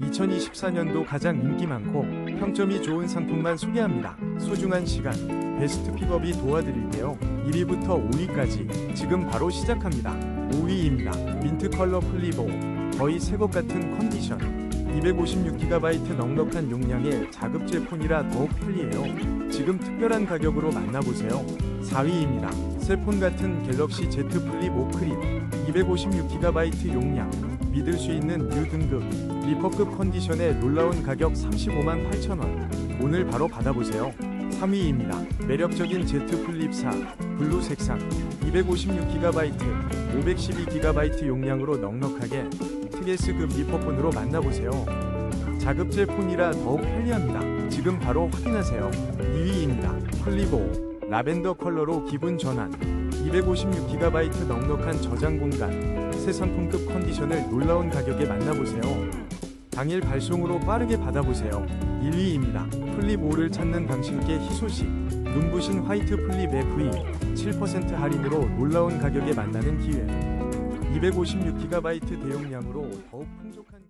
2024년도 가장 인기 많고 평점이 좋은 상품만 소개합니다. 소중한 시간, 베스트 픽업이 도와드릴게요. 1위부터 5위까지 지금 바로 시작합니다. 5위입니다. 민트 컬러 플리보 거의 새 것 같은 컨디션 256GB 넉넉한 용량의 자급제 폰이라 더욱 편리해요. 지금 특별한 가격으로 만나보세요. 4위입니다. 새 폰 같은 갤럭시 Z 플립 5 크립 256GB 용량 믿을 수 있는 뉴 등급. 리퍼급 컨디션에 놀라운 가격 35만 8천원. 오늘 바로 받아보세요. 3위입니다. 매력적인 Z 플립 4 블루 색상 256GB 512GB 용량으로 넉넉하게 TS급 리퍼폰으로 만나보세요. 자급제 폰이라 더욱 편리합니다. 지금 바로 확인하세요. 2위입니다. 플리보 라벤더 컬러로 기분 전환 256GB 넉넉한 저장 공간 새 상품급 컨디션을 놀라운 가격에 만나보세요. 당일 발송으로 빠르게 받아보세요. 1위입니다. 플립 5를 찾는 당신께 희소식. 눈부신 화이트 플립 FE 7% 할인으로 놀라운 가격에 만나는 기회. 256GB 대용량으로 더욱 풍족한